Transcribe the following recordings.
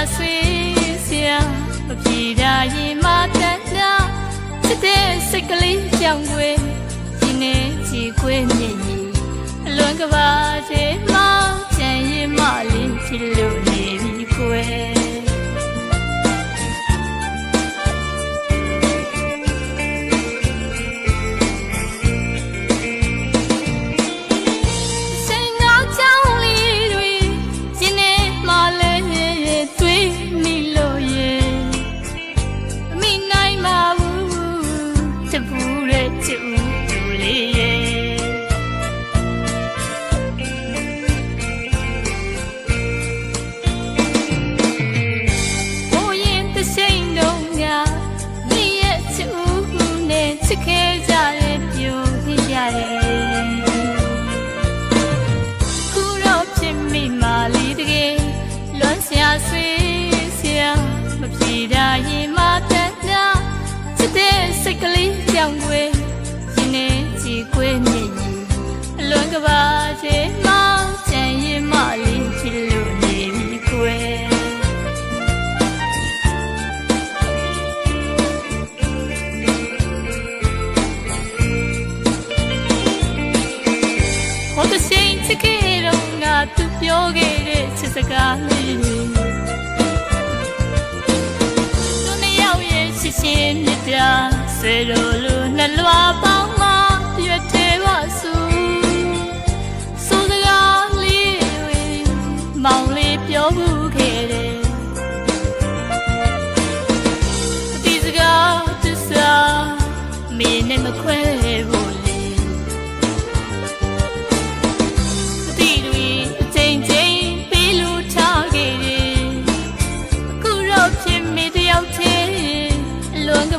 မ်းစရာဆွေးစရာမပြေတာရင်မတတ်တာချစ်တဲ့စိတ်ကလေးကြောင်ွယ်ဒီနေ့ကြည်ခွေးမြည်ရင်အလွန်ကဘာချေ ရင်မတတ်တာချစ်တဲ့စိတ်ကလေးကြောင်ွယ်ရင်နေကြည်ခွေးမြည်ရင်အလွန်ကဘာချေမောင်းချင်ရင်မလေးချစ်လို့နေပြီခွေးဟောတရှိန်ချစ်ခဲ့တော့ငါသူပြောခဲ့တဲ့ချစ်စကားလေး ရဲ့ရှစ်ရှင်မြတ်တာဆွေလိုလိုနှလွာပေါင်းမှရွတ်သေးပါစုဆိုစကားလေးတွေမောင်လေးပြောမှုခဲ့တယ်အတီးစကားသစ္စာမင်းနဲ့မခွဲ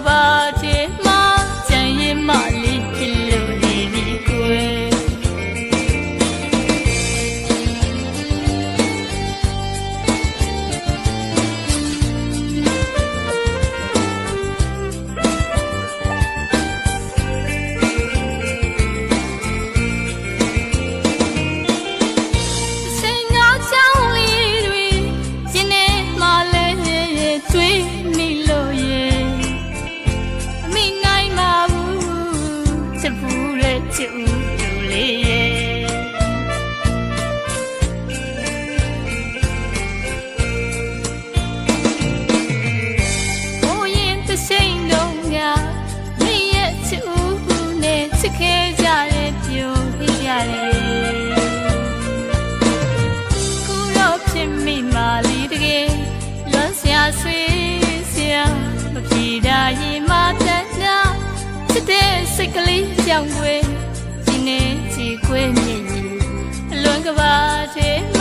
အ ချစ်ဦးတူလေးရဲ့ဘိုးရင်တရှိန်တော့ငါမိရဲ့ချစ်ဦးနဲ့ချစ်ခဲ့ကြတဲ့ပြိုခဲ့ကြတယ်ခုတော့ဖြစ်မိမာလီတကယ်လွမ်းစရာဆွေးစရာမပြေတာရင် ကလေးကြောင်ွယ်ဒီနေ့ချီခွေးမြည်ရင်အလွန်ကဘာချေမော